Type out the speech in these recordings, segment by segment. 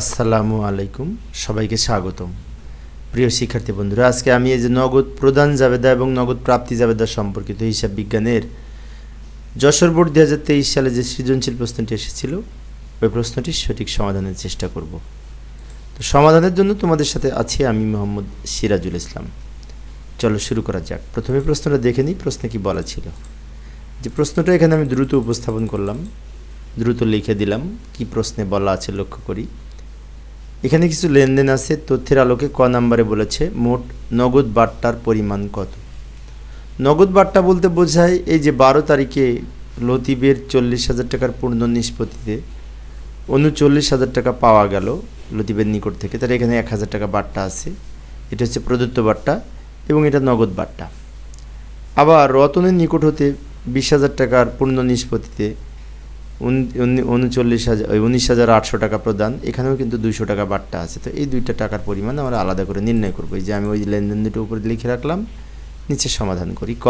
আসসালামু আলাইকুম, সবাইকে স্বাগতম। প্রিয় শিক্ষার্থী বন্ধুরা, আজকে আমি এই যে নগদ প্রদান জাবেদা এবং নগদ প্রাপ্তি জাবেদা সম্পর্কিত হিসাব বিজ্ঞানের যশোর বোর্ড দু হাজার তেইশ সালে যে সৃজনশীল প্রশ্নটি এসেছিল, ওই প্রশ্নটির সঠিক সমাধানের চেষ্টা করব। তো সমাধানের জন্য তোমাদের সাথে আছি আমি মোহাম্মদ সিরাজুল ইসলাম। চলো শুরু করা যাক। প্রথমে প্রশ্নটা দেখে নিই, প্রশ্নে কি বলা ছিল? যে প্রশ্নটা এখানে আমি দ্রুত উপস্থাপন করলাম, দ্রুত লিখে দিলাম, কি প্রশ্নে বলা আছে লক্ষ্য করি। এখানে কিছু লেনদেন আছে, তথ্যের আলোকে ক নাম্বারে বলেছে, মোট নগদ বার্তার পরিমাণ কত? নগদ বার্তা বলতে বোঝায় এই যে বারো তারিখে লতিবের চল্লিশ হাজার টাকার পূর্ণ নিষ্পত্তিতে উনচল্লিশ হাজার টাকা পাওয়া গেল লতিবের নিকট থেকে। তার এখানে এক হাজার টাকা বার্তা আছে। এটা হচ্ছে প্রদত্ত বার্তা এবং এটা নগদ বার্তা আবার রতনের নিকট হতে বিশ হাজার টাকার পূর্ণ নিষ্পত্তিতে উনচল্লিশ হাজার উনিশ হাজার আটশো টাকা প্রদান। এখানেও কিন্তু দুইশো টাকা বার্তা আছে। তো এই দুইটা টাকার পরিমাণ আমরা আলাদা করে নির্ণয় করব। এই যে আমি ওই লেনদেন দুটো উপরে লিখে রাখলাম, নিচে সমাধান করি। ক,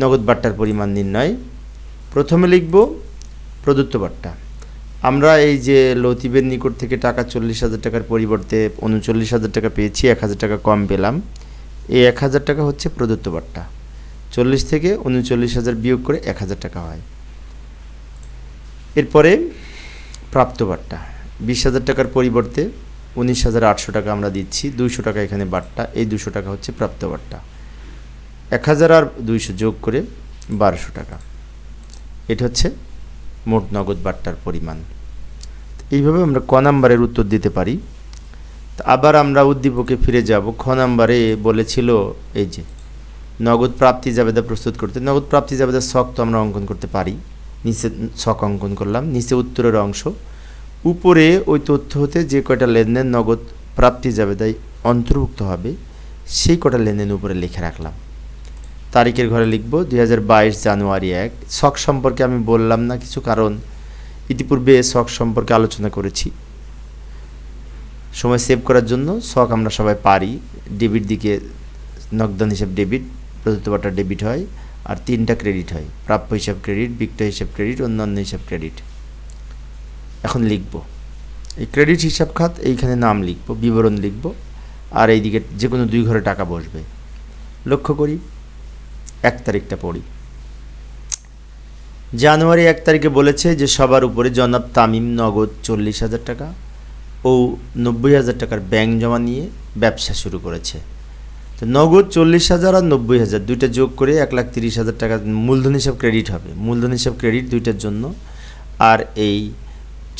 নগদ বার্তার পরিমাণ নির্ণয়। প্রথমে লিখব প্রদত্ত বার্তা আমরা এই যে লতিবের নিকট থেকে টাকা চল্লিশ হাজার টাকার পরিবর্তে উনচল্লিশ হাজার টাকা পেয়েছি, এক হাজার টাকা কম পেলাম। এই এক হাজার টাকা হচ্ছে প্রদত্ত বার্তা চল্লিশ থেকে উনচল্লিশ হাজার বিয়োগ করে এক হাজার টাকা হয়। এরপরে প্রাপ্ত বার্তা বিশ হাজার টাকার পরিবর্তে উনিশ হাজার আটশো টাকা আমরা দিচ্ছি, দুইশো টাকা এখানে বার্তা এই দুশো টাকা হচ্ছে প্রাপ্ত বার্তা এক হাজার আর দুইশো যোগ করে বারোশো টাকা। এটা হচ্ছে মোট নগদ বার্তার পরিমাণ। এইভাবে আমরা ক নাম্বারের উত্তর দিতে পারি। আবার আমরা উদ্দীপকে ফিরে যাব। খ নাম্বারে বলেছিল এই যে, নগদ প্রাপ্তি জাবেদা প্রস্তুত করতে। নগদ প্রাপ্তি জাবেদার শখ তো আমরা অঙ্কন করতে পারি। নিচে ছক অঙ্কন করলাম, নিচে উত্তরের অংশ। উপরে ওই তথ্য হতে যে কয়টা লেনদেন নগদ প্রাপ্তি যাবে তাই অন্তর্ভুক্ত হবে, সেই কটা লেনদেন উপরে লিখে রাখলাম। তারিখের ঘরে লিখব দুই হাজার বাইশ জানুয়ারি এক। শখ সম্পর্কে আমি বললাম না কিছু কারণ, ইতিপূর্বে শখ সম্পর্কে আলোচনা করেছি। সময় সেভ করার জন্য শখ আমরা সবাই পারি। ডেবিট দিকে নগদান হিসাব ডেবিট, প্রদত্ত বাটা ডেবিট হয়। আর তিনটা ক্রেডিট হয়। প্রাপ্য হিসাব ক্রেডিট বিক্রয় হিসাব ক্রেডিট অন্যান্য হিসাব ক্রেডিট এখন লিখব। এই ক্রেডিট হিসাব খাত, এইখানে নাম লিখব, বিবরণ লিখব, আর এইদিকে যে কোনো দুই ঘরে টাকা বসবে। লক্ষ্য করি, এক তারিখটা পড়ি। জানুয়ারি এক তারিখে বলেছে যে সবার উপরে জনাব তামিম নগদ চল্লিশ হাজার টাকা ও নব্বই হাজার টাকার ব্যাংক জমা নিয়ে ব্যবসা শুরু করেছে। তো নগদ চল্লিশ হাজার আর নব্বই হাজার। দুইটা যোগ করে এক লাখ তিরিশ হাজার টাকা মূলধন হিসাব ক্রেডিট হবে। মূলধন হিসাব ক্রেডিট দুইটার জন্য। আর এই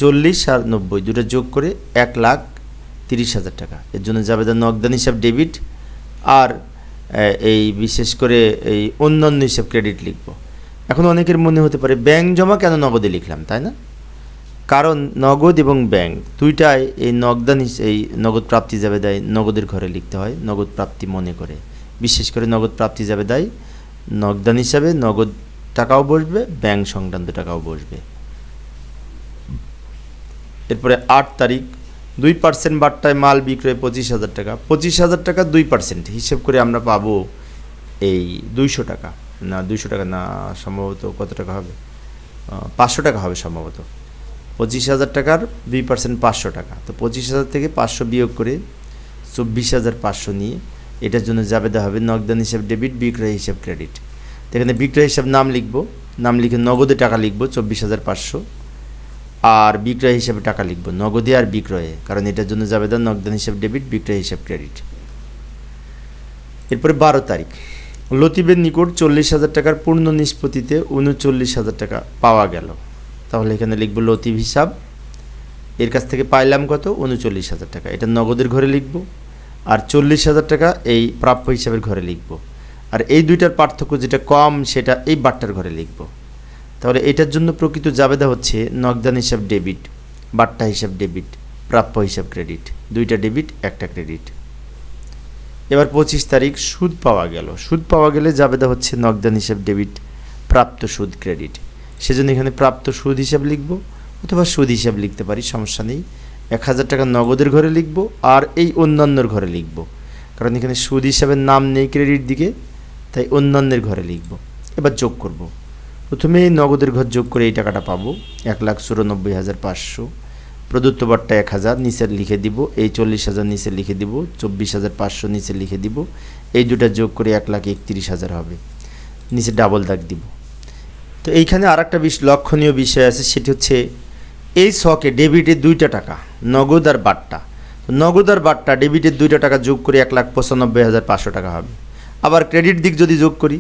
চল্লিশ আর নব্বই দুটো যোগ করে এক লাখ তিরিশ হাজার টাকা। এর জন্য জাবেদা নগদান হিসাব ডেবিট আর এই বিশেষ করে এই অন্যান্য হিসাব ক্রেডিট লিখব। এখন অনেকের মনে হতে পারে, ব্যাংক জমা কেন নগদে লিখলাম, তাই না? কারণ নগদ এবং ব্যাংক, দুইটাই এই নগদান এই নগদ প্রাপ্তি যাবে দেয়, নগদের ঘরে লিখতে হয়, নগদ প্রাপ্তি মনে করে। বিশেষ করে নগদ প্রাপ্তি যাবে দেয়, নগদান হিসাবে নগদ টাকাও বসবে, ব্যাংক সংক্রান্ত টাকাও বসবে। এরপরে আট তারিখ, দুই পার্সেন্ট বাট্টায় মাল বিক্রয় পঁচিশ হাজার টাকা। পঁচিশ হাজার টাকা দুই পার্সেন্ট, হিসেব করে আমরা পাবো এই দুইশো টাকা। না, দুইশো টাকা না, সম্ভবত কত টাকা হবে? পাঁচশো টাকা হবে সম্ভবত। পঁচিশ হাজার টাকার দুই পার্সেন্ট পাঁচশো টাকা। তো পঁচিশ হাজার থেকে পাঁচশো বিয়োগ করে চব্বিশ হাজার পাঁচশো নিয়ে এটার জন্য যাবে দেওয়া হবে নগদান হিসাব ডেবিট, বিক্রয় হিসাব ক্রেডিট। তো এখানে বিক্রয় হিসাব নাম লিখব। নাম লিখে নগদে টাকা লিখব, চব্বিশ হাজার পাঁচশো। আর বিক্রয় হিসাবে টাকা লিখব, নগদে আর বিক্রয়ে, কারণ এটার জন্য যাবে দেওয়া নগদান হিসাব ডেবিট, বিক্রয় হিসাব ক্রেডিট। এরপরে বারো তারিখ। লতিবের নিকট চল্লিশ হাজার টাকার পূর্ণ নিষ্পত্তিতে উনচল্লিশ হাজার টাকা পাওয়া গেল। তাহলে এখানে লিখব লতিফ হিসাব। এর কাছ থেকে পাইলাম কত? উনচল্লিশ হাজার টাকা। এটা নগদের ঘরে লিখব। আর চল্লিশ হাজার টাকা এই প্রাপ্য হিসাবের ঘরে লিখব। আর এই দুইটার পার্থক্য যেটা কম, সেটা এই বাট্টার ঘরে লিখব। তাহলে এটার জন্য প্রকৃত জাবেদা হচ্ছে নগদান হিসাব ডেবিট, বাট্টা হিসাব ডেবিট, প্রাপ্য হিসাব ক্রেডিট। দুইটা ডেবিট, একটা ক্রেডিট। এবার পঁচিশ তারিখ, সুদ পাওয়া গেল। সুদ পাওয়া গেলে জাবেদা হচ্ছে নগদান হিসাব ডেবিট, প্রাপ্ত সুদ ক্রেডিট। সেজন্য এখানে প্রাপ্ত সুদ হিসাব লিখব, অথবা সুদ হিসাব লিখতে পারি, সমস্যা নেই। এক হাজার টাকা নগদের ঘরে লিখব, আর এই অন্যান্যর ঘরে লিখব। কারণ এখানে সুদ হিসাবের নাম নেই ক্রেডিট দিকে, তাই অন্যান্যের ঘরে লিখব। এবার যোগ করব। প্রথমে নগদের ঘর যোগ করে এই টাকাটা পাবো, এক লাখ চুরানব্বই হাজার পাঁচশো। প্রদত্ত বাট্টা এক হাজার, নিচের লিখে দিব, এই চল্লিশ হাজার নিচে লিখে দিব, চব্বিশ হাজার পাঁচশো নিচে লিখে দিব, এই দুটা যোগ করে এক লাখ একত্রিশ হাজার হবে। নিচে ডাবল দাগ দিব। তো এইখানে আর একটা বিশ লক্ষণীয় বিষয় আছে, সেটি হচ্ছে এই শকে ডেবিটের দুইটা টাকা, নগদ আর বাট্টা। নগদ আর বাট্টা ডেবিটের দুইটা টাকা যোগ করে এক লাখ পঁচানব্বই হাজার পাঁচশো টাকা হবে। আবার ক্রেডিট দিক যদি যোগ করি,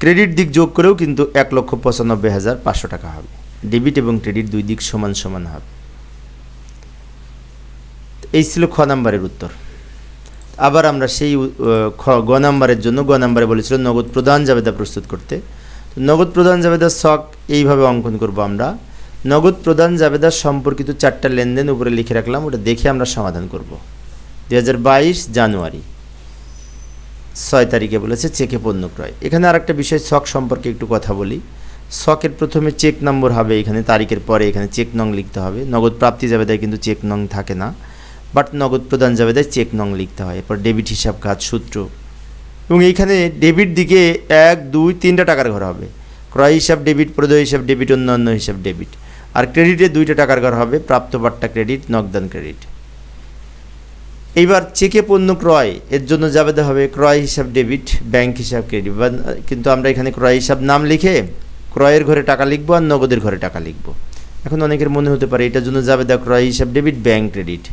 ক্রেডিট দিক যোগ করেও কিন্তু এক লক্ষ পঁচানব্বই হাজার পাঁচশো টাকা হবে। ডেবিট এবং ক্রেডিট দুই দিক সমান সমান হবে। এই ছিল খ নাম্বারের উত্তর। আবার আমরা সেই খ, গ নাম্বারের জন্য, গ নাম্বারে বলেছিল নগদ প্রদান জাবেদা প্রস্তুত করতে। নগদ প্রদান জাবেদার শখ এইভাবে অঙ্কন করব আমরা। নগদ প্রদান জাবেদার সম্পর্কিত চারটা লেনদেন উপরে লিখে রাখলাম, ওটা দেখে আমরা সমাধান করব। দু হাজার বাইশ জানুয়ারি, ছয় তারিখে বলেছে চেকে পণ্য ক্রয়। এখানে আর একটা বিষয়, শখ সম্পর্কে একটু কথা বলি। শখের প্রথমে চেক নম্বর হবে এখানে, তারিখের পরে এখানে চেক নং লিখতে হবে। নগদ প্রাপ্তি জাবেদায় কিন্তু চেক নং থাকে না, বাট নগদ প্রদান জাবেদায় চেক নং লিখতে হয়। এরপর ডেবিট হিসাব কাজ সূত্র এবং এইখানে ডেবিট দিকে এক, দুই, তিনটা টাকার ঘর হবে। ক্রয় হিসাব ডেবিট প্রদয় হিসাব ডেবিট অন্যান্য হিসাব ডেবিট আর ক্রেডিটে দুইটা টাকার ঘর হবে প্রাপ্ত বাট্টা ক্রেডিট নগদান ক্রেডিট এইবার চেকে পণ্য ক্রয়, এর জন্য জাবেদা হবে, ক্রয় হিসাব ডেবিট ব্যাংক হিসাব ক্রেডিট বা, কিন্তু আমরা এখানে ক্রয় হিসাব নাম লিখে ক্রয়ের ঘরে টাকা লিখব আর নগদের ঘরে টাকা লিখব। এখন অনেকের মনে হতে পারে, এটার জন্য জাবেদা ক্রয় হিসাব ডেবিট ব্যাংক ক্রেডিট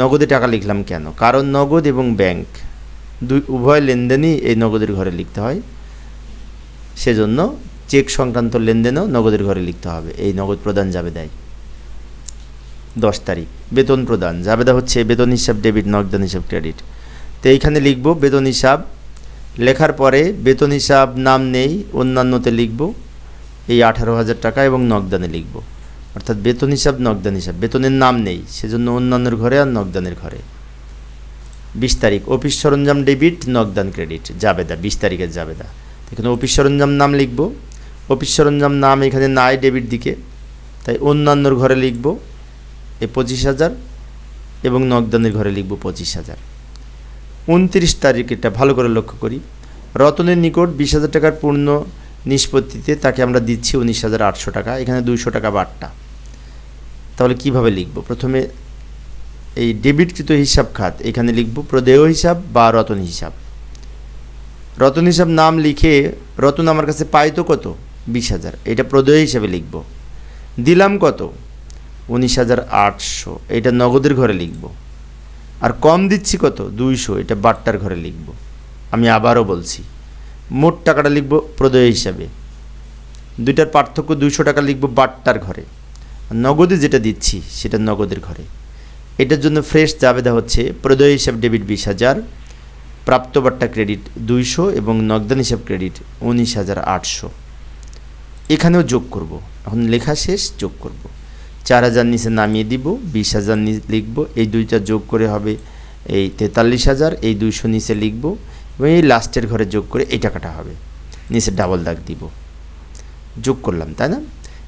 নগদে টাকা লিখলাম কেন? কারণ নগদ এবং ব্যাংক দুই উভয় লেনদেনই এই নগদের ঘরে লিখতে হয়। সেজন্য চেক সংক্রান্ত লেনদেনও নগদের ঘরে লিখতে হবে। এই নগদ প্রদান জাবেদায় দশ তারিখ, বেতন প্রদান। জাবেদা হচ্ছে বেতন হিসাব, ডেবিট, নগদান হিসাব, ক্রেডিট। তো এইখানে লিখব বেতন হিসাব। লেখার পরে বেতন হিসাব, নাম নেই, অন্যান্যতে লিখব। এই আঠারো হাজার টাকা এবং নগদানে লিখব। অর্থাৎ বেতন হিসাব, নগদান হিসাব। বেতনের নাম নেই, সেজন্য অন্যান্যর ঘরে আর নগদানের ঘরে। বিশ তারিখ। অফিস সরঞ্জাম ডেবিট, নগদান ক্রেডিট। জাবেদা, বিশ তারিখের জাবেদা। এখানে অফিস সরঞ্জাম নাম লিখব। অফিস সরঞ্জাম নাম এখানে নাই ডেবিট দিকে। তাই অন্যান্যর ঘরে লিখব এ পঁচিশ হাজার এবং নগদানের ঘরে লিখব পঁচিশ হাজার। উনত্রিশ তারিখ এটা ভালো করে লক্ষ্য করি। রতনের নিকট বিশ হাজার টাকার পূর্ণ নিষ্পত্তিতে তাকে আমরা দিচ্ছি উনিশ হাজার আটশো টাকা। এখানে দুইশো টাকা বাট্টা। তাহলে কীভাবে লিখব? প্রথমে এই ডেবিটকৃত হিসাব খাত। এখানে লিখব প্রদেয় হিসাব বা রতন হিসাব। রতন হিসাব নাম লিখে রতন আমার কাছে পাই তো কত? বিশ হাজার। এটা প্রদেয় হিসাবে লিখব। দিলাম কত? উনিশ হাজার আটশো। এটা নগদের ঘরে লিখব। আর কম দিচ্ছি কত? দুইশো। এটা বাট্টার ঘরে লিখব। আমি আবারও বলছি, মোট টাকাটা লিখব প্রদেয় হিসাবে। দুইটার পার্থক্য দুইশো টাকা লিখব বাট্টার ঘরে। নগদে যেটা দিচ্ছি, সেটা নগদের ঘরে। এটার জন্য ফ্রেশ জাবেদা হচ্ছে। প্রদয় হিসাব ডেবিট বিশ হাজার প্রাপ্ত বাট্টা ক্রেডিট দুইশো এবং নগদান হিসাব ক্রেডিট উনিশ হাজার আটশো। এখানেও যোগ করব। এখন লেখা শেষ, যোগ করব। চার হাজার নিচে নামিয়ে দিব, বিশ হাজার লিখব। এই দুইটা যোগ করে হবে এই তেতাল্লিশ হাজার, এই দুইশো নিচে লিখব এবং এই লাস্টের ঘরে যোগ করে এই টাকাটা হবে। নিচে ডাবল দাগ দিব। যোগ করলাম, তাই না?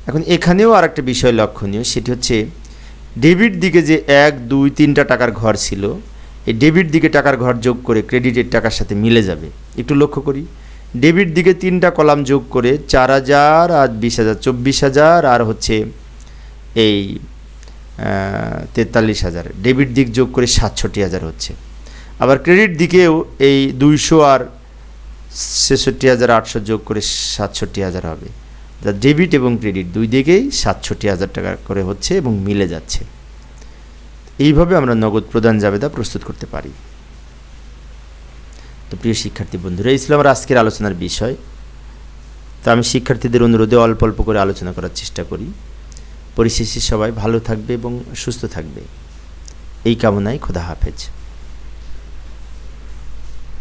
এখন এখানেও আর একটা বিষয় লক্ষণীয়, সেটি হচ্ছে ডেবিট দিকে যে এক, দুই, তিনটা টাকার ঘর ছিল, এই ডেবিট দিকে টাকার ঘর যোগ করে ক্রেডিটের টাকার সাথে মিলে যাবে। একটু লক্ষ্য করি। ডেবিট দিকে তিনটা কলাম যোগ করে চার হাজার আর বিশ হাজার, চব্বিশ হাজার আর হচ্ছে এই তেতাল্লিশ হাজার। ডেবিট দিক যোগ করে সাতষট্টি হাজার হচ্ছে। আবার ক্রেডিট দিকেও এই দুইশো আর ছেষট্টি হাজার আটশো যোগ করে সাতষট্টি হাজার হবে। যা ডেবিট এবং ক্রেডিট দুই দিকেই সাতষট্টি হাজার টাকা করে হচ্ছে এবং মিলে যাচ্ছে। এইভাবে আমরা নগদ প্রদান জাবেদা প্রস্তুত করতে পারি। তো প্রিয় শিক্ষার্থী বন্ধুরা, এই ছিল আমার আজকের আলোচনার বিষয়। তো আমি শিক্ষার্থীদের অনুরোধে অল্প অল্প করে আলোচনা করার চেষ্টা করি। পরিশেষে সবাই ভালো থাকবে এবং সুস্থ থাকবে। এই কামনায় খোদা হাফেজ।